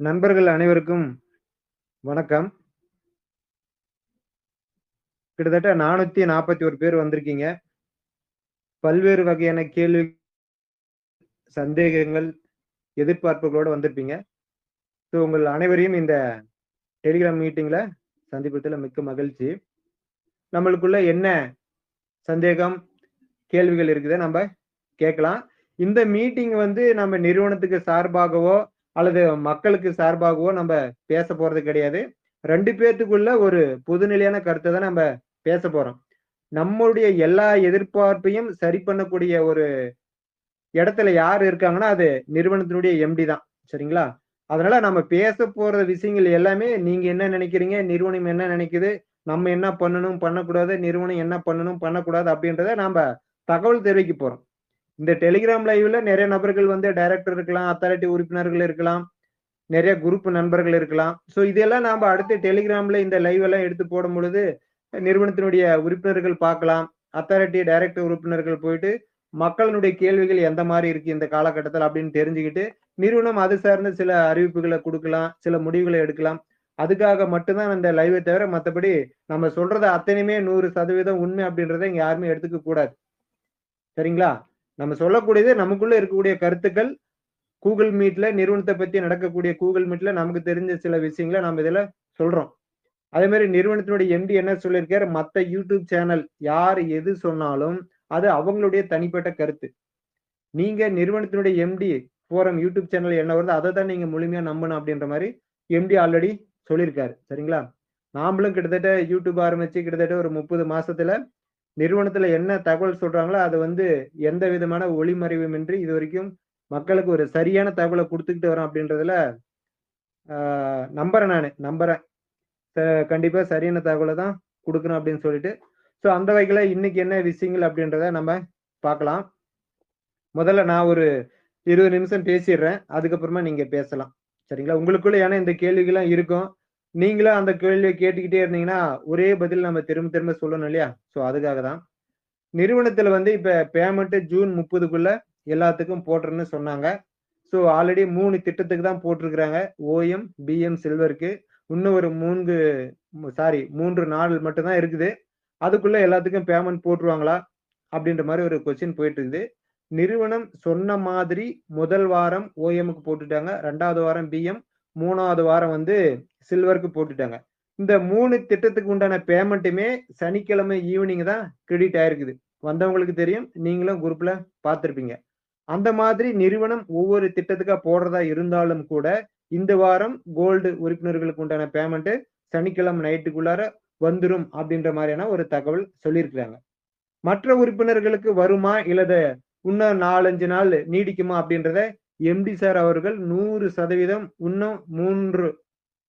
நண்பர்கள் அனைவருக்கும் வணக்கம். கிட்டத்தட்ட நானூத்தி நாற்பத்தி ஒரு பேர் வந்திருக்கீங்க. பல்வேறு வகையான கேள்வி சந்தேகங்கள் எதிர்பார்ப்புகளோடு வந்திருப்பீங்க. ஸோ உங்கள் அனைவரையும் இந்த டெலிகிராம் மீட்டிங்ல சந்திப்பதில் மிக்க மகிழ்ச்சி. நம்மளுக்குள்ள என்ன சந்தேகம் கேள்விகள் இருக்குதை நம்ம கேட்கலாம். இந்த மீட்டிங் வந்து நம்ம நிறுவனத்துக்கு சார்பாகவோ அல்லது மக்களுக்கு சார்பாகவோ நம்ம பேச போறது கிடையாது. ரெண்டு பேர்த்துக்குள்ள ஒரு பொதுநிலையான கருத்தை தான் நம்ம பேச போறோம். நம்மளுடைய எல்லா எதிர்பார்ப்பையும் சரி பண்ணக்கூடிய ஒரு இடத்துல யார் இருக்காங்கன்னா அது நிறுவனத்தினுடைய எம்டி தான். சரிங்களா? அதனால நம்ம பேச போற விஷயங்கள் எல்லாமே நீங்க என்ன நினைக்கிறீங்க நிறுவனம் என்ன நினைக்குது நம்ம என்ன பண்ணணும் பண்ணக்கூடாது நிறுவனம் என்ன பண்ணணும் பண்ணக்கூடாது அப்படின்றத நாம தகவல் தெரிவிக்க போறோம். இந்த டெலிகிராம் லைவ்ல நிறைய நபர்கள் வந்து டைரக்டர் இருக்கலாம் அத்தாரிட்டி உறுப்பினர்கள் இருக்கலாம் நிறைய குரூப் நண்பர்கள் இருக்கலாம். ஸோ இதெல்லாம் நாம அடுத்து டெலிகிராம்ல இந்த லைவ் எல்லாம் எடுத்து போடும் பொழுது நிறுவனத்தினுடைய உறுப்பினர்கள் பார்க்கலாம் அத்தாரிட்டி டைரக்டர் உறுப்பினர்கள் போயிட்டு மக்களினுடைய கேள்விகள் எந்த மாதிரி இருக்கு இந்த காலகட்டத்தில் அப்படின்னு தெரிஞ்சுக்கிட்டு நிறுவனம் அது சார்ந்த சில அறிவிப்புகளை கொடுக்கலாம் சில முடிவுகளை எடுக்கலாம். அதுக்காக மட்டும்தான் அந்த லைவை தவிர மற்றபடி நம்ம சொல்றது அத்தனையுமே நூறு சதவீதம் உண்மை அப்படின்றத இங்க யாருமே எடுத்துக்க கூடாது. சரிங்களா? நம்ம சொல்லக்கூடியது நமக்குள்ள இருக்கக்கூடிய கருத்துக்கள் கூகுள் மீட்ல நிறுவனத்தை பத்தி நடக்கக்கூடிய கூகுள் மீட்ல நமக்கு தெரிஞ்ச சில விஷயங்களை நம்ம இதுல சொல்றோம். அதே மாதிரி நிறுவனத்தினுடைய எம்டி என்ன சொல்லியிருக்காரு? மற்ற யூடியூப் சேனல் யார் எது சொன்னாலும் அது அவங்களுடைய தனிப்பட்ட கருத்து. நீங்க நிறுவனத்தினுடைய எம்டி போரம் யூடியூப் சேனல் என்ன வருது அதை தான் நீங்க முழுமையா நம்பணும் அப்படின்ற மாதிரி எம்டி ஆல்ரெடி சொல்லியிருக்காரு. சரிங்களா? நாமளும் கிட்டத்தட்ட யூடியூப் ஆரம்பிச்சு கிட்டத்தட்ட ஒரு முப்பது மாசத்துல நிறுவனத்துல என்ன தகவல் சொல்றாங்களோ அது வந்து எந்த விதமான ஒளிமறைவுமின்றி இது வரைக்கும் மக்களுக்கு ஒரு சரியான தகவலை கொடுத்துக்கிட்டு வரோம் அப்படின்றதுல நம்புறேன் நான். நம்புறேன். கண்டிப்பா சரியான தகவலை தான் கொடுக்கணும் அப்படின்னு சொல்லிட்டு. ஸோ அந்த வகையில இன்னைக்கு என்ன விஷயங்கள் அப்படின்றத நம்ம பார்க்கலாம். முதல்ல நான் ஒரு இருபது நிமிஷம் பேசிடுறேன். அதுக்கப்புறமா நீங்க பேசலாம். சரிங்களா? உங்களுக்குள்ள ஏன்னா இந்த கேள்விகள்லாம் இருக்கும். நீங்களும் அந்த கேள்வியை கேட்டுக்கிட்டே இருந்தீங்கன்னா ஒரே பதில் நம்ம திரும்ப திரும்ப சொல்லணும் இல்லையா? ஸோ அதுக்காக தான். நிறுவனத்தில் வந்து இப்போ பேமெண்ட்டு ஜூன் முப்பதுக்குள்ள எல்லாத்துக்கும் போட்டுருன்னு சொன்னாங்க. ஸோ ஆல்ரெடி மூணு திட்டத்துக்கு தான் போட்டிருக்கிறாங்க. ஓஎம் பிஎம் சில்வருக்கு இன்னும் ஒரு மூன்று சாரி மூன்று நாள் மட்டும்தான் இருக்குது. அதுக்குள்ள எல்லாத்துக்கும் பேமெண்ட் போட்டுருவாங்களா? அப்படின்ற மாதிரி ஒரு கொஸ்டின் போயிட்டு இருக்குது நிறுவனம் சொன்ன மாதிரி முதல் வாரம் ஓஎம்க்கு போட்டுட்டாங்க. ரெண்டாவது வாரம் பிஎம் மூணாவது வாரம் வந்து சில்வருக்கு போட்டுட்டாங்க. இந்த மூணு திட்டத்துக்கு உண்டான பேமெண்ட்டுமே சனிக்கிழமை ஈவினிங் தான் கிரெடிட் ஆயிருக்குது. வந்தவங்களுக்கு தெரியும் நீங்களும் குரூப்ல பார்த்துருப்பீங்க. அந்த மாதிரி நிறுவனம் ஒவ்வொரு திட்டத்துக்கா போடுறதா இருந்தாலும் கூட இந்த வாரம் கோல்டு உறுப்பினர்களுக்கு உண்டான பேமெண்ட் சனிக்கிழமை நைட்டுக்குள்ளார வந்துடும் அப்படின்ற மாதிரியான ஒரு தகவல் சொல்லியிருக்கிறாங்க. மற்ற உறுப்பினர்களுக்கு வருமா இல்லத இன்னும் நாலஞ்சு நாள் நீடிக்குமா அப்படின்றத எம்டி சார் அவர்கள் நூறு சதவீதம் இன்னும் மூன்று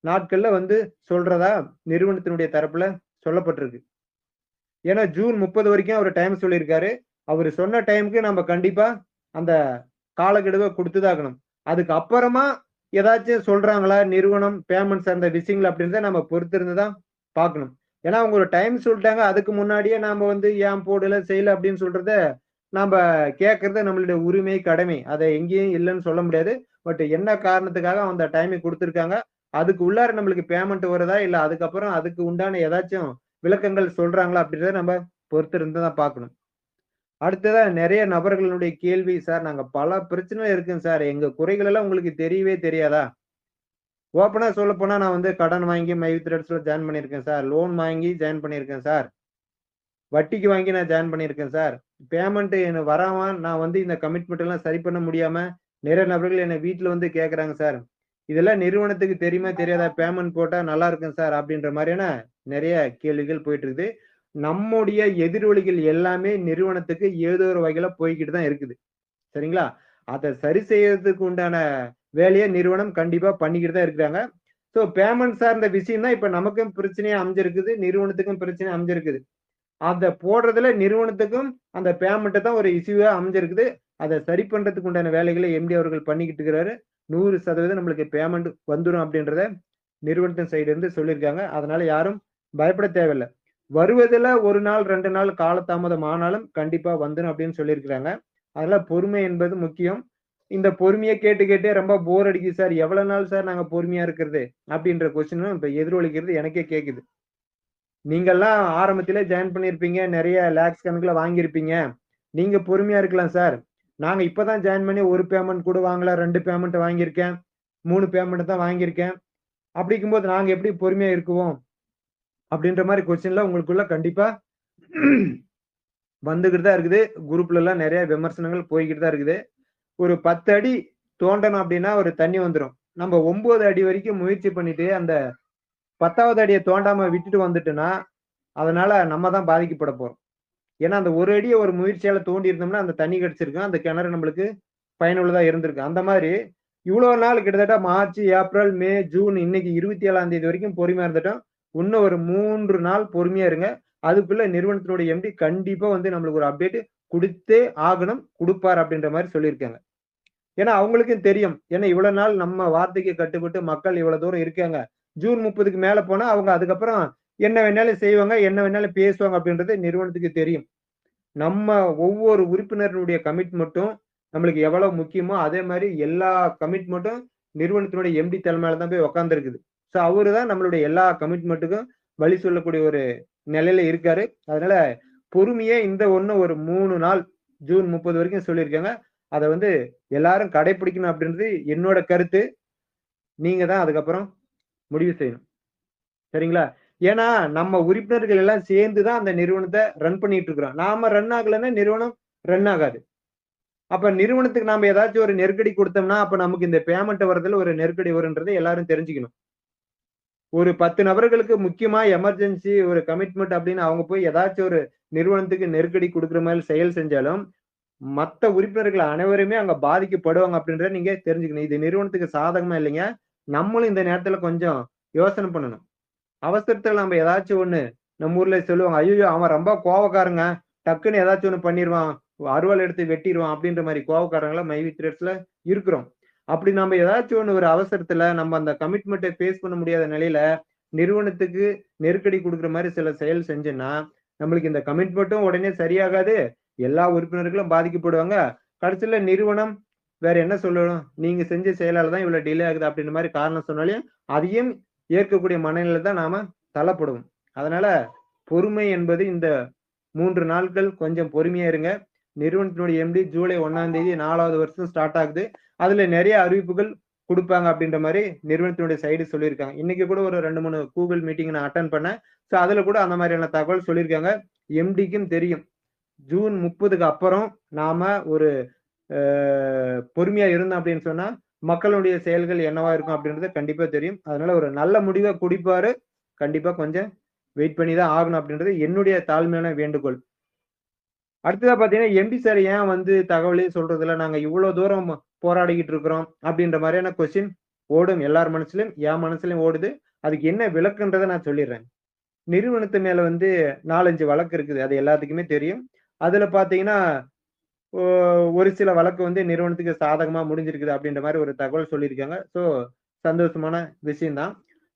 நாட்கள்ல வந்து சொல்றதா நிறுவனத்தினுடைய தரப்புல சொல்லப்பட்டிருக்கு. ஏன்னா ஜூன் முப்பது வரைக்கும் அவர் டைம் சொல்லியிருக்காரு. அவர் சொன்ன டைமுக்கு நம்ம கண்டிப்பா அந்த காலக்கெடுவை கொடுத்துதாகணும். அதுக்கு அப்புறமா ஏதாச்சும் சொல்றாங்களா நிறுவனம் பேமெண்ட் சார்ந்த விஷயங்கள் அப்படின்றத நம்ம பொறுத்திருந்து தான் பார்க்கணும். ஏன்னா அவங்க ஒரு டைம் சொல்லிட்டாங்க அதுக்கு முன்னாடியே நாம வந்து ஏன் போடல செய்யல அப்படின்னு சொல்றத நம்ம கேட்கறது நம்மளுடைய உரிமை கடமை. அதை எங்கேயும் இல்லைன்னு சொல்ல முடியாது. பட் என்ன காரணத்துக்காக அந்த டைமை கொடுத்துருக்காங்க? அதுக்கு உள்ளார நம்மளுக்கு பேமெண்ட் வருதா? இல்ல அதுக்கப்புறம் அதுக்கு உண்டான ஏதாச்சும் விளக்கங்கள் சொல்றாங்களா? அப்படின்றத நம்ம பொறுத்திருந்து தான் பார்க்கணும். அடுத்ததா நிறைய நபர்களுடைய கேள்வி சார் நாங்க பல பிரச்சனை இருக்குங்க சார். எங்க குறைகள் எல்லாம் உங்களுக்கு தெரியவே தெரியாதா? ஓப்பனா சொல்ல போனா நான் வந்து கடன் வாங்கி மைவி த்ரெட்ஸ்ல ஜாயின் பண்ணியிருக்கேன் சார். லோன் வாங்கி ஜாயின் பண்ணியிருக்கேன் சார். வட்டிக்கு வாங்கி நான் ஜாயின் பண்ணியிருக்கேன் சார். பேமெண்ட் எனக்கு வராம நான் வந்து இந்த கமிட்மெண்ட் எல்லாம் சரி பண்ண முடியாம நிறைய நபர்கள் என்னை வீட்டுல வந்து கேக்குறாங்க சார். இதெல்லாம் நிறுவனத்துக்கு தெரியுமா தெரியாதா? பேமெண்ட் போட்டா நல்லா இருக்கும் சார் அப்படின்ற மாதிரியான நிறைய கேள்விகள் போயிட்டு இருக்குது நம்முடைய எதிரொலிகள் எல்லாமே நிறுவனத்துக்கு ஏதோ ஒரு வகையில போய்கிட்டு தான் இருக்குது. சரிங்களா? அதை சரி செய்யறதுக்கு உண்டான வேலையை நிறுவனம் கண்டிப்பா பண்ணிக்கிட்டு தான் இருக்கிறாங்க. ஸோ பேமெண்ட் சார்ந்த விஷயம் தான் இப்ப நமக்கும் பிரச்சனையா அமைஞ்சிருக்குது நிறுவனத்துக்கும் பிரச்சனை அமைஞ்சிருக்குது. அதை போடுறதுல நிறுவனத்துக்கும் அந்த பேமெண்ட்டை தான் ஒரு இஷ்யூவா அமைஞ்சிருக்குது. அதை சரி பண்றதுக்கு உண்டான வேலைகளை எம்டி அவர்கள் பண்ணிக்கிட்டு இருக்கிறாரு. நூறு சதவீதம் நம்மளுக்கு பேமெண்ட் வந்துடும் அப்படின்றத நிறுவனத்தின் சைடு இருந்து சொல்லியிருக்காங்க. அதனால யாரும் பயப்பட தேவையில்லை. வருவதில் ஒரு நாள் ரெண்டு நாள் காலதாமதம் ஆனாலும் கண்டிப்பாக வந்துடும் அப்படின்னு சொல்லியிருக்கிறாங்க. அதனால பொறுமை என்பது முக்கியம். இந்த பொறுமையை கேட்டு கேட்டே ரொம்ப போர் அடிக்குது சார். எவ்வளோ நாள் சார் நாங்கள் பொறுமையாக இருக்கிறது? அப்படின்ற கொஸ்டினும் இப்போ எதிரொலிக்கிறது எனக்கே கேட்குது நீங்கெல்லாம் ஆரம்பத்திலே ஜாயின் பண்ணியிருப்பீங்க நிறைய லேக்ஸ் கணக்குல வாங்கியிருப்பீங்க. நீங்க பொறுமையா இருக்கலாம் சார் நாங்க இப்பதான் ஜாயின் பண்ணி ஒரு பேமெண்ட் கூட வாங்கல ரெண்டு பேமெண்ட் வாங்கியிருக்கேன் மூணு பேமெண்ட் தான் வாங்கியிருக்கேன். அப்படிக்கும் போது நாங்க எப்படி பொறுமையா இருக்குவோம்? அப்படின்ற மாதிரி கொஸ்டின்லாம் உங்களுக்குள்ள கண்டிப்பா வந்துகிட்டு தான் இருக்குது. குரூப்ல எல்லாம் நிறைய விமர்சனங்கள் போய்கிட்டு தான் இருக்குது. ஒரு பத்து அடி தோண்டணும் அப்படின்னா ஒரு தண்ணி வந்துடும் நம்ம ஒன்பது அடி வரைக்கும் முயற்சி பண்ணிட்டு அந்த பத்தாவது அடியை தோண்டாம விட்டுட்டு வந்துட்டுனா அதனால நம்ம தான் பாதிக்கப்பட போறோம். ஏன்னா அந்த ஒரு அடியை ஒரு முயற்சியால தோண்டி இருந்தோம்னா அந்த தண்ணி கிடைச்சிருக்கும். அந்த கிணறு நம்மளுக்கு பயனுள்ளதா இருந்திருக்கு அந்த மாதிரி இவ்வளவு நாள் கிட்டத்தட்ட மார்ச் ஏப்ரல் மே ஜூன் இன்னைக்கு இருபத்தி ஏழாம் தேதி வரைக்கும் பொறுமையா இருந்துட்டோம். இன்னும் ஒரு மூன்று நாள் பொறுமையா இருங்க. அதுக்குள்ள நிறுவனத்தினுடைய எம்டி கண்டிப்பா வந்து நம்மளுக்கு ஒரு அப்டேட் கொடுத்தே ஆகணும். கொடுப்பார் அப்படின்ற மாதிரி சொல்லியிருக்காங்க. ஏன்னா அவங்களுக்கும் தெரியும். ஏன்னா இவ்வளவு நாள் நம்ம வார்த்தைக்கு கட்டுப்பட்டு மக்கள் இவ்வளவு தூரம் இருக்காங்க. ஜூன் முப்பதுக்கு மேல போனா அவங்க அதுக்கப்புறம் என்ன வேணாலும் செய்வாங்க என்ன வேணாலும் பேசுவாங்க அப்படின்றது நிறுவனத்துக்கு தெரியும். நம்ம ஒவ்வொரு உறுப்பினருடைய கமிட்மெண்ட்டும் நம்மளுக்கு எவ்வளவு முக்கியமோ அதே மாதிரி எல்லா கமிட்மெண்ட்டும் நிறுவனத்தினுடைய எம்டி தலைமையில தான் போய் உக்காந்துருக்குது. ஸோ அவரு தான் நம்மளுடைய எல்லா கமிட்மெண்ட்டுக்கும் வழி சொல்லக்கூடிய ஒரு நிலையில இருக்காரு. அதனால பொறுமையே இந்த ஒன்று ஒரு மூணு நாள் ஜூன் முப்பது வரைக்கும் சொல்லியிருக்காங்க. அதை வந்து எல்லாரும் கடைபிடிக்கணும் அப்படின்றது என்னோட கருத்து. நீங்க தான் அதுக்கப்புறம் முடிவு செய்யணும். சரிங்களா? ஏன்னா நம்ம உறுப்பினர்கள் எல்லாம் சேர்ந்து தான் அந்த நிறுவனத்தை ரன் பண்ணிட்டு இருக்கிறோம். நாம ரன் ஆகலைன்னா நிறுவனம் ரன் ஆகாது. அப்ப நிறுவனத்துக்கு நாம ஏதாச்சும் ஒரு நெருக்கடி கொடுத்தோம்னா அப்ப நமக்கு இந்த பேமெண்ட் வரதுல ஒரு நெருக்கடி வரும்ன்றதை எல்லாரும் தெரிஞ்சுக்கணும். ஒரு பத்து நபர்களுக்கு முக்கியமா எமர்ஜென்சி ஒரு கமிட்மெண்ட் அப்படின்னு அவங்க போய் ஏதாச்சும் ஒரு நிறுவனத்துக்கு நெருக்கடி கொடுக்குற மாதிரி செயல் செஞ்சாலும் மற்ற உறுப்பினர்கள் அனைவருமே அங்க பாதிக்கப்படுவாங்க அப்படின்றத நீங்க தெரிஞ்சுக்கணும். இது நிறுவனத்துக்கு சாதகமா இல்லைங்க. நம்மளும் இந்த நேரத்துல கொஞ்சம் யோசனை பண்ணணும். அவசரத்துல நம்ம ஏதாச்சும் ஒண்ணு நம்ம ஊர்ல சொல்லுவாங்க ஐயோ அவன் ரொம்ப கோவக்காரங்க. டக்குன்னு ஏதாச்சும் ஒண்ணு பண்ணிடுவான் அருவாள் எடுத்து வெட்டிடுவான் அப்படின்ற மாதிரி கோவக்காரங்கள மைவி த்ரெட்ஸ்ல இருக்கிறோம். அப்படி நம்ம ஏதாச்சும் ஒண்ணு ஒரு அவசரத்துல நம்ம அந்த கமிட்மெண்ட்டை ஃபேஸ் பண்ண முடியாத நிலையில நிறுவனத்துக்கு நெருக்கடி கொடுக்குற மாதிரி சில செயல் செஞ்சோன்னா நம்மளுக்கு இந்த கமிட்மெண்ட்டும் உடனே சரியாகாது. எல்லா உறுப்பினர்களும் பாதிக்கப்படுவாங்க. கடைசியில நிறுவனம் வேற என்ன சொல்லணும்? நீங்க செஞ்ச செயலால தான் இவ்வளவு டிலே ஆகுது அப்படின்ற மாதிரி காரணம் சொன்னாலையும் அதையும் ஏற்கக்கூடிய மனநிலை தான் நாம தள்ளப்படுவோம். அதனால பொறுமை என்பது இந்த மூன்று நாட்கள் கொஞ்சம் பொறுமையா இருங்க. நிறுவனத்தினுடைய எம்டி ஜூலை ஒன்னாம் தேதி நாலாவது வருஷம் ஸ்டார்ட் ஆகுது. அதுல நிறைய அறிவிப்புகள் கொடுப்பாங்க அப்படின்ற மாதிரி நிறுவனத்தினுடைய சைடு சொல்லியிருக்காங்க. இன்னைக்கு கூட ஒரு ரெண்டு மூணு கூகுள் மீட்டிங் நான் அட்டன் பண்ணேன். ஸோ அதுல கூட அந்த மாதிரியான தகவல் சொல்லியிருக்காங்க. எம்டிக்கும் தெரியும். ஜூன் முப்பதுக்கு அப்புறம் நாம ஒரு பொறுமையா இருந்தோம் அப்படின்னு சொன்னா மக்களுடைய செயல்கள் என்னவா இருக்கும் அப்படின்றது கண்டிப்பா தெரியும். அதனால ஒரு நல்ல முடிவை குடிப்பாரு. கண்டிப்பா கொஞ்சம் வெயிட் பண்ணி தான் ஆகணும் அப்படின்றது என்னுடைய தாழ்மையான வேண்டுகோள். அடுத்ததா பாத்தீங்கன்னா எம்பி சார் ஏன் வந்து தகவலே சொல்றதுல நாங்க இவ்வளவு தூரம் போராடிக்கிட்டு இருக்கிறோம் அப்படின்ற மாதிரியான கொஸ்டின் ஓடும். எல்லார் மனசுலயும் என் மனசுலயும் ஓடுது. அதுக்கு என்ன விளக்குன்றதை நான் சொல்லிடுறேன். நிறுவனத்து மேல வந்து நாலஞ்சு வழக்கு இருக்குது. அது எல்லாத்துக்குமே தெரியும். அதுல பாத்தீங்கன்னா ஒரு சில வழக்கு வந்து நிறுவனத்துக்கு சாதகமா முடிஞ்சிருக்குது அப்படின்ற மாதிரி ஒரு தகவல் சொல்லியிருக்காங்க. ஸோ சந்தோஷமான விஷயம்தான்.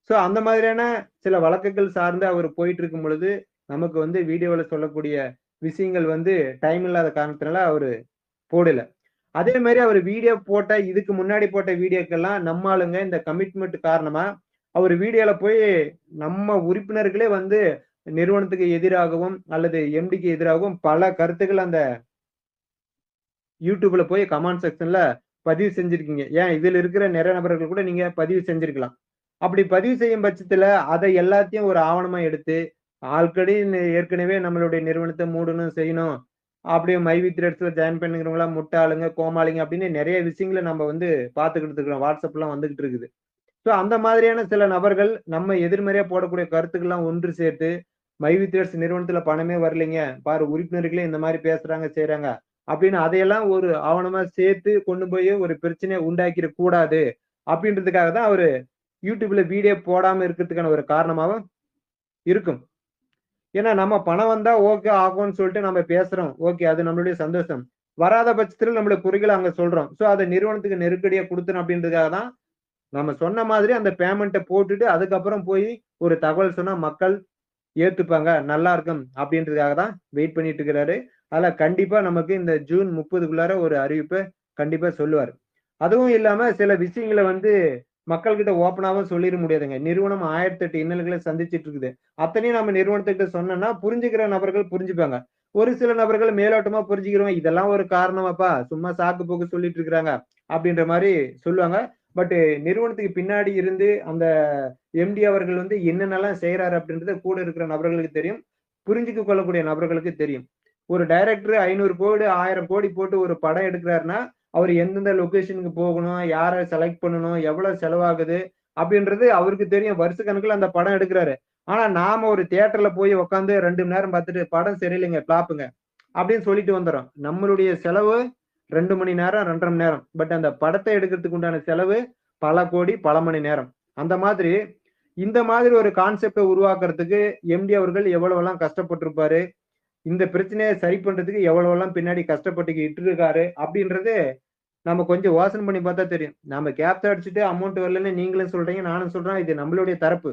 ஸோ அந்த மாதிரியான சில வழக்குகள் சார்ந்து அவர் போயிட்டு இருக்கும் பொழுது நமக்கு வந்து வீடியோவில் சொல்லக்கூடிய விஷயங்கள் வந்து டைம் இல்லாத காரணத்தினால அவர் போடல. அதே மாதிரி அவர் வீடியோ போட்ட இதுக்கு முன்னாடி போட்ட வீடியோக்கெல்லாம் நம்ம ஆளுங்க இந்த கமிட்மெண்ட் காரணமா அவர் வீடியோல போய் நம்ம உறுப்பினர்களே வந்து நிறுவனத்துக்கு எதிராகவும் அல்லது எம்டிக்கு எதிராகவும் பல கருத்துக்கள் அந்த யூடியூப்ல போய் கமெண்ட் செக்ஷன்ல பதிவு செஞ்சிருக்கீங்க. ஏன்? இதுல இருக்கிற நிறைய நபர்கள் கூட நீங்க பதிவு செஞ்சிருக்கலாம். அப்படி பதிவு செய்யும் பட்சத்துல அதை எல்லாத்தையும் ஒரு ஆவணமா எடுத்து ஆல்ரெடி ஏற்கனவே நம்மளுடைய நிறுவனத்தை மூடணும் செய்யணும். அப்படியே மைவி த்ரெட்ஸ்ல ஜாயின் பண்ணுங்கிறவங்களா முட்டாளுங்க கோமாளிங்க அப்படின்னு நிறைய விஷயங்களை நம்ம வந்து பார்த்துக்கிட்டு இருக்கிறோம். வாட்ஸ்அப்லாம் வந்துகிட்டு இருக்குது. ஸோ அந்த மாதிரியான சில நபர்கள் நம்ம எதிர்மறையா போடக்கூடிய கருத்துக்கள்லாம் ஒன்று சேர்த்து மைவி த்ரெட்ஸ் நிறுவனத்துல பணமே வரலைங்க. பாரு உறுப்பினர்களே இந்த மாதிரி பேசுறாங்க செய்யறாங்க அப்படின்னு அதையெல்லாம் ஒரு ஆவணமா சேர்த்து கொண்டு போய் ஒரு பிரச்சனையை உண்டாக்கிட கூடாது அப்படின்றதுக்காக தான் அவரு யூடியூப்ல வீடியோ போடாம இருக்கிறதுக்கான ஒரு காரணமாகவும் இருக்கும். ஏன்னா நம்ம பணம் வந்தா ஓகே ஆகும்னு சொல்லிட்டு நம்ம பேசுறோம். ஓகே அது நம்மளுடைய சந்தோஷம். வராத பட்சத்தில் நம்மள குறைகளை அங்க சொல்றோம். ஸோ அதை நிறுவனத்துக்கு நெருக்கடியா கொடுத்துரும் அப்படின்றதுக்காக தான் நம்ம சொன்ன மாதிரி அந்த பேமெண்ட்டை போட்டுட்டு அதுக்கப்புறம் போய் ஒரு தகவல் சொன்னா மக்கள் ஏத்துப்பாங்க. நல்லா இருக்கும் அப்படின்றதுக்காக தான் வெயிட் பண்ணிட்டு இருக்கிறாரு. அதுல கண்டிப்பா நமக்கு இந்த ஜூன் முப்பதுக்குள்ளார ஒரு அறிவிப்பை கண்டிப்பா சொல்லுவார். அதுவும் இல்லாம சில விஷயங்களை வந்து மக்கள்கிட்ட ஓப்பனாவும் சொல்லிட முடியாதுங்க. நிறுவனம் ஆயிரத்தி எட்டு இன்னல்களை சந்திச்சிட்டு இருக்குது. அத்தனையும் நம்ம நிறுவனத்துக்கிட்ட சொன்னோம்னா புரிஞ்சுக்கிற நபர்கள் புரிஞ்சுப்பாங்க. ஒரு சில நபர்கள் மேலோட்டமா புரிஞ்சுக்கிறவங்க இதெல்லாம் ஒரு காரணமாப்பா சும்மா சாக்கு போக்கு சொல்லிட்டு இருக்கிறாங்க அப்படின்ற மாதிரி சொல்லுவாங்க. பட் நிறுவனத்துக்கு பின்னாடி இருந்து அந்த எம்டி அவர்கள் வந்து என்னென்னலாம் செய்யறாரு அப்படின்றத கூட இருக்கிற நபர்களுக்கு தெரியும். புரிஞ்சுக்க கொள்ளக்கூடிய நபர்களுக்கு தெரியும். ஒரு டைரக்டர் ஐநூறு கோடி ஆயிரம் கோடி போட்டு ஒரு படம் எடுக்கிறாருன்னா அவர் எந்தெந்த லொக்கேஷனுக்கு போகணும் யாரை செலக்ட் பண்ணணும் எவ்வளவு செலவாகுது அப்படின்றது அவருக்கு தெரியும். வருஷ கணக்குல அந்த படம் எடுக்கிறாரு. ஆனா நாம ஒரு தியேட்டர்ல போய் உட்காந்து ரெண்டு மணி நேரம் பார்த்துட்டு படம் சரியில்லைங்க பிளாப்புங்க அப்படின்னு சொல்லிட்டு வந்துடும் நம்மளுடைய செலவு ரெண்டு மணி நேரம் ரெண்டரை மணி நேரம். பட் அந்த படத்தை எடுக்கிறதுக்கு உண்டான செலவு பல கோடி பல மணி நேரம். அந்த மாதிரி இந்த மாதிரி ஒரு கான்செப்டை உருவாக்குறதுக்கு எம்டி அவர்கள் எவ்வளவெல்லாம் கஷ்டப்பட்டிருப்பாரு? இந்த பிரச்சனையை சரி பண்றதுக்கு எவ்வளவெல்லாம் பின்னாடி கஷ்டப்பட்டுக்கிட்டு இருக்காரு அப்படின்றது நம்ம கொஞ்சம் யோசனை பண்ணி பார்த்தா தெரியும். நம்ம கேப்சர் அடிச்சுட்டு அமௌண்ட் வரலன்னு நீங்களும் சொல்றீங்க நானும் சொல்றேன். இது நம்மளுடைய தரப்பு.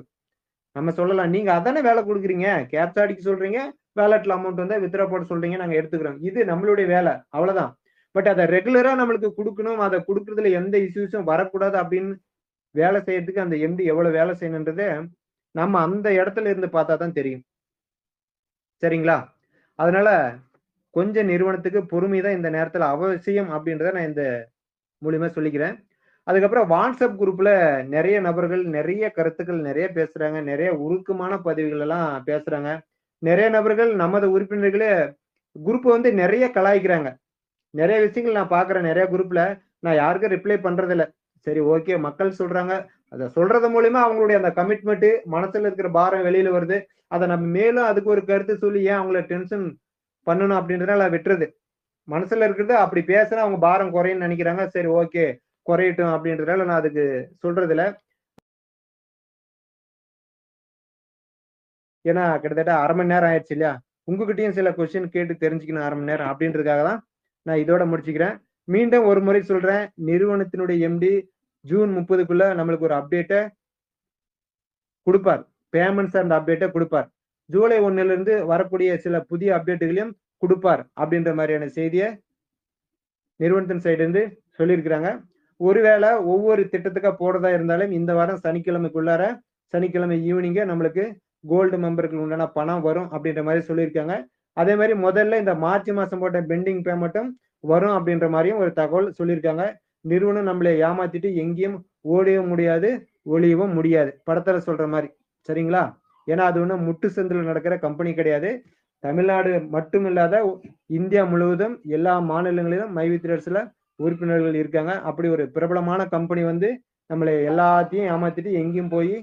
நம்ம சொல்லலாம். நீங்க அதானே வேலை கொடுக்குறீங்க? கேப்சர் அடிக்க சொல்றீங்க வேலட்ல அமௌண்ட் வந்தா வித்ரா போட சொல்றீங்க நாங்க எடுத்துக்கிறோம். இது நம்மளுடைய வேலை. அவ்வளவுதான். பட் அதை ரெகுலரா நம்மளுக்கு கொடுக்கணும். அதை கொடுக்கறதுல எந்த இஷ்யூஸும் வரக்கூடாது அப்படின்னு வேலை செய்யறதுக்கு அந்த எம்டி எவ்வளவு வேலை செய்யணுன்றத நம்ம அந்த இடத்துல இருந்து பார்த்தா தான் தெரியும். சரிங்களா? அதனால கொஞ்சம் நிறுவனத்துக்கு பொறுமை தான் இந்த நேரத்தில் அவசியம் அப்படின்றத நான் இந்த மூலியமா சொல்லிக்கிறேன். அதுக்கப்புறம் வாட்ஸ்அப் குரூப்ல நிறைய நபர்கள் நிறைய கருத்துக்கள் நிறைய பேசுறாங்க நிறைய உருக்கமான பதிவுகள் எல்லாம் பேசுறாங்க. நிறைய நபர்கள் நமது உறுப்பினர்களே குரூப்பை வந்து நிறைய கலாய்க்கிறாங்க. நிறைய விஷயங்கள் நான் பாக்குறேன் நிறைய குரூப்ல. நான் யாருக்கும் ரிப்ளை பண்றது சரி ஓகே மக்கள் சொல்றாங்க. அதை சொல்றது மூலியமா அவங்களுடைய அந்த கமிட்மெண்ட் மனசுல இருக்கிற பாரம் வெளியில வருது. அதை நம்ம மேலும் அதுக்கு ஒரு கருத்து சொல்லி ஏன் அவங்கள டென்ஷன் பண்ணணும் அப்படின்றதுனால விட்டுறது மனசுல இருக்கிறது அப்படி பேசுனா அவங்க பாரம் குறையும்னு நினைக்கிறாங்க. சரி ஓகே குறையட்டும் அப்படின்றதுனால நான் அதுக்கு சொல்றது இல்லை ஏன்னா கிட்டத்தட்ட அரை மணி நேரம் ஆயிடுச்சு இல்லையா? உங்ககிட்டயும் சில கொஸ்டின் கேட்டு தெரிஞ்சுக்கணும் அரை மணி நேரம் அப்படின்றதுக்காக தான் நான் இதோட முடிச்சுக்கிறேன். மீண்டும் ஒரு முறை சொல்றேன். நிறுவனத்தினுடைய எம்டி ஜூன் முப்பதுக்குள்ள நம்மளுக்கு ஒரு அப்டேட்டை கொடுப்பார். பேமெண்ட் சார்ந்த அப்டேட்டை கொடுப்பார். ஜூலை ஒன்னுல இருந்து வரக்கூடிய சில புதிய அப்டேட்டுகளையும் கொடுப்பார் அப்படின்ற மாதிரியான செய்தியை நிறுவனத்தின் சைடு இருந்து சொல்லியிருக்கிறாங்க. ஒருவேளை ஒவ்வொரு திட்டத்துக்காக போடுறதா இருந்தாலும் இந்த வாரம் சனிக்கிழமைக்குள்ளார சனிக்கிழமை ஈவினிங்கே நம்மளுக்கு கோல்டு மெம்பருக்கு உண்டான பணம் வரும் அப்படின்ற மாதிரி சொல்லியிருக்காங்க. அதே மாதிரி முதல்ல இந்த மார்ச் மாசம் போட்ட பெண்டிங் பேமெண்ட்டும் வரும் அப்படின்ற மாதிரியும் ஒரு தகவல் சொல்லியிருக்காங்க. நிறுவனம் நம்மளை ஏமாத்திட்டு எங்கேயும் ஓடவும் முடியாது ஒளியவும் முடியாது. படத்துல சொல்ற மாதிரி. சரிங்களா? ஏன்னா அது ஒன்றும் முட்டு சந்தில் நடக்கிற கம்பெனி கிடையாது. தமிழ்நாடு மட்டும் இல்லாத இந்தியா முழுவதும் எல்லா மாநிலங்களிலும் மைவித்ரர்ஸ்ல உறுப்பினர்கள் இருக்காங்க. அப்படி ஒரு பிரபலமான கம்பெனி வந்து நம்மளை எல்லாத்தையும் ஏமாத்திட்டு எங்கேயும் போய்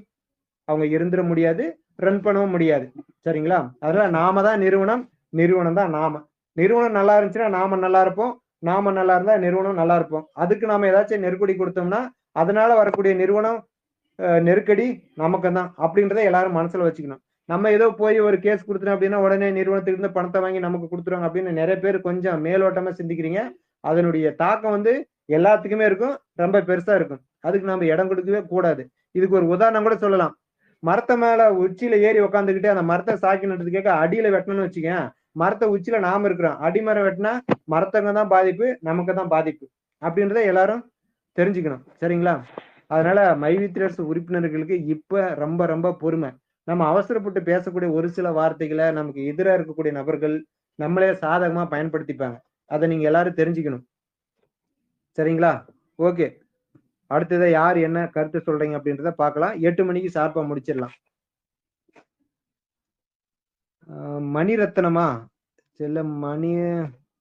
அவங்க இருந்துட முடியாது ரன் பண்ணவும் முடியாது. சரிங்களா? அதனால நாம தான் நிறுவனம் நிறுவனம் தான் நாம. நிறுவனம் நல்லா இருந்துச்சுன்னா நாம நல்லா இருப்போம். நாம நல்லா இருந்தா நிறுவனம் நல்லா இருப்போம் அதுக்கு நாம ஏதாச்சும் நெருக்கடி கொடுத்தோம்னா அதனால வரக்கூடிய நிறுவனம் நெருக்கடி நமக்கு தான் அப்படின்றத எல்லாரும் மனசுல வச்சுக்கணும். நம்ம ஏதோ போய் ஒரு கேஸ் கொடுத்துட்டோம் அப்படின்னா உடனே நிறுவனத்திலிருந்து இருந்து பணத்தை வாங்கி நமக்கு கொடுத்துருவாங்க அப்படின்னு நிறைய பேர் கொஞ்சம் மேலோட்டமா சிந்திக்கிறீங்க. அதனுடைய தாக்கம் வந்து எல்லாத்துக்குமே இருக்கும் ரொம்ப பெருசா இருக்கும். அதுக்கு நம்ம இடம் கொடுக்கவே கூடாது. இதுக்கு ஒரு உதாரணம் கூட சொல்லலாம். மரத்தை மேல உச்சியில ஏறி உட்காந்துக்கிட்டு அந்த மரத்தை சாக்கி நட்டுறது கேட்க அடியில வெட்டணும்னு வச்சுக்கேன் மரத்தை உச்சியில நாம இருக்கிறோம். அடிமரம் வெட்டினா மரத்தங்க தான் பாதிப்பு நமக்கு தான் பாதிப்பு. அப்படின்றத எல்லாரும் தெரிஞ்சுக்கணும். சரிங்களா? அதனால மைவித்ரர்ஸ் உறுப்பினர்களுக்கு இப்ப ரொம்ப ரொம்ப பொறுமை. நம்ம அவசரப்பட்டு பேசக்கூடிய ஒரு சில வார்த்தைகளை நமக்கு எதிராக இருக்கக்கூடிய நபர்கள் நம்மளே சாதகமா பயன்படுத்திப்பாங்க. அதை நீங்க எல்லாரும் தெரிஞ்சுக்கணும். சரிங்களா? ஓகே. அடுத்ததை யார் என்ன கருத்து சொல்றீங்க அப்படின்றத பார்க்கலாம். எட்டு மணிக்கு சார்பா முடிச்சிடலாம். மணிரத்னமா? செல்ல மணி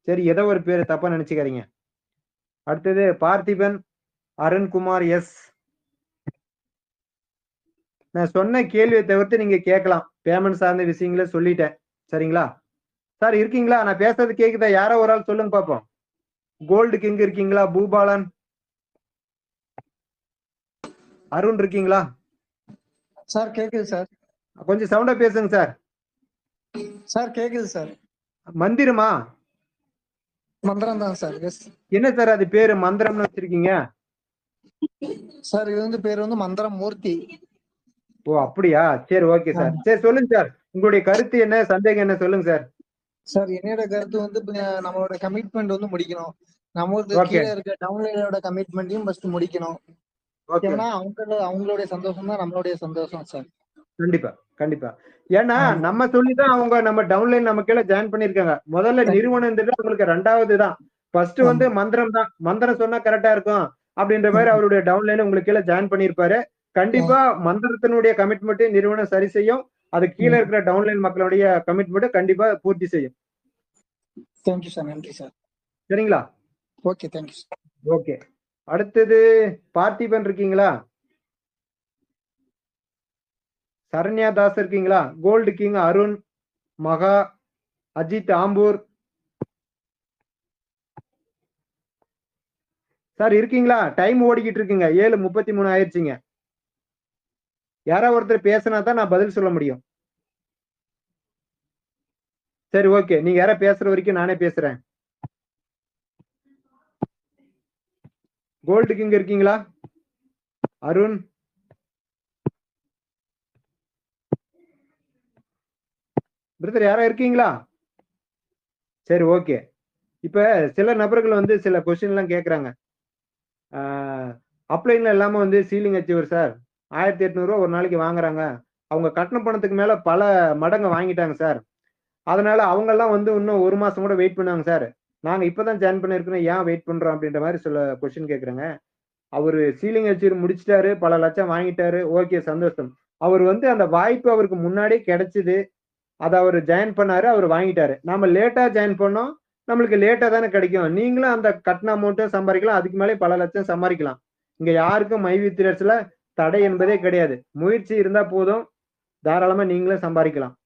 சரி ஏதோ ஒரு பேர் தப்பா நினைச்சுக்காதீங்க. அடுத்தது பார்த்திபன் அருண்குமார் எஸ். நான் சொன்ன கேள்வியை தவிர்த்து நீங்க கேட்கலாம். பேமெண்ட் சார்ந்த விஷயங்கள சொல்லிட்டேன். சரிங்களா? சார் இருக்கீங்களா? நான் பேசுறது கேக்குதா? யாரோ ஒரு ஆள் சொல்லுங்க பாப்போம். கோல்டு கிங் இருக்கீங்களா? பூபாலன். அருண் இருக்கீங்களா? சார் கேக்குது சார். கொஞ்சம் சவுண்டா பேசுங்க சார். சார் கேக்குது சார். மந்திரமா? மந்திரம் தான் சார் எஸ் என்ன சார் அது பேரு மந்திரம்னு வச்சிருக்கீங்க? சார் இது வந்து பேர் வந்து மந்திரம் மூர்த்தி ஓ அப்படியா? சரி ஓகே சார். சரி சொல்லுங்க சார். உங்களுடைய கருத்து என்ன? சந்தேகம் என்ன? சொல்லுங்க சார். சார் என்னோட கருத்து வந்து நம்மளோட கமிட்மெண்ட் வந்து முடிக்கணும். Okay. கீழே இருக்க டவுன்லைனோட கமிட்மெண்ட்டையும் ஃபர்ஸ்ட் முடிக்கணும். ஏன்னா அவங்களோட அவங்களுடைய சந்தோஷம் தான் நம்மளுடைய சந்தோஷம் சார். கண்டிப்பா கண்டிப்பா. ஏன்னா. நம்ம சொல்லிதான் அவங்க நம்ம டவுன்லைன் நம்ம கீழே ஜாயின் பண்ணிருக்காங்க முதல்ல. நிறுவனம் உங்களுக்கு ரெண்டாவது தான். ஃபர்ஸ்ட். வந்து மந்திரம் தான். மந்திரம் சொன்னா கரெக்டா இருக்கும் அப்படின்ற மாதிரி. அவருடைய டவுன்லைன் உங்களுக்கு கீழே ஜாயின் பண்ணிருப்பாரு கண்டிப்பா மந்திரத்தினுடைய கமிட்மெண்ட் நிறுவனம் சரி செய்யும். அது கீழே. இருக்கிற டவுன்லைன் மக்களுடைய கமிட்மெண்ட் கண்டிப்பா பூர்த்தி செய்யும். தேங்க்யூ சார் நன்றி சார் சரிங்களா? ஓகே தேங்க்யூ ஓகே அடுத்தது பார்த்திபன் இருக்கீங்களா? சரண்யா தாஸ் இருக்கீங்களா? Gold king Arun Maha Ajith Ambur. Sir இருக்கீங்களா? டைம் ஓடிக்கிட்டு இருக்குங்க. ஏழு முப்பத்தி மூணு ஆயிடுச்சுங்க. யாரோ ஒருத்தர் பேசினா தான் நான் பதில் சொல்ல முடியும். சரி ஓகே. நீங்க யாரோ பேசுற வரைக்கும் நானே பேசுறேன். கோல்டு கிங் இருக்கீங்களா? அருண் பிரதர் யாரா இருக்கீங்களா? சரி ஓகே இப்ப சில நபர்கள் வந்து சில கொஸ்டின் எல்லாம் கேக்குறாங்க. அப்ளைன்ல எல்லாமே வந்து சீலிங் அச்சீவர் சார் ஆயிரத்தி எட்நூறுவா ஒரு நாளைக்கு வாங்குறாங்க. அவங்க கட்டண பணத்துக்கு மேல பல மடங்கு வாங்கிட்டாங்க சார். அதனால அவங்க எல்லாம் வந்து இன்னும் ஒரு மாசம் கூட வெயிட் பண்ணாங்க சார். நாங்க இப்பதான் ஜாயின் பண்ணிருக்கோம் ஏன் வெயிட் பண்றோம் அப்படின்ற மாதிரி சில கொஸ்டின் கேக்குறாங்க. அவரு சீலிங் அச்சீவர் முடிச்சிட்டாரு பல லட்சம் வாங்கிட்டாரு. ஓகே சந்தோஷம். அவர் வந்து அந்த வாய்ப்பு அவருக்கு முன்னாடியே கிடைச்சது. அதை அவர் ஜாயின் பண்ணாரு அவர் வாங்கிட்டாரு. நாம லேட்டா ஜாயின் பண்ணோம் நம்மளுக்கு லேட்டா தானே கிடைக்கும். நீங்களும் அந்த கட்டண அமௌண்ட்டும் சம்பாதிக்கலாம் அதுக்கு மேலே பல லட்சம் சம்பாதிக்கலாம். இங்க யாருக்கும் மைவி தடை என்பதே கிடையாது. முயற்சி இருந்தா போதும் தாராளமா நீங்களும் சம்பாதிக்கலாம்.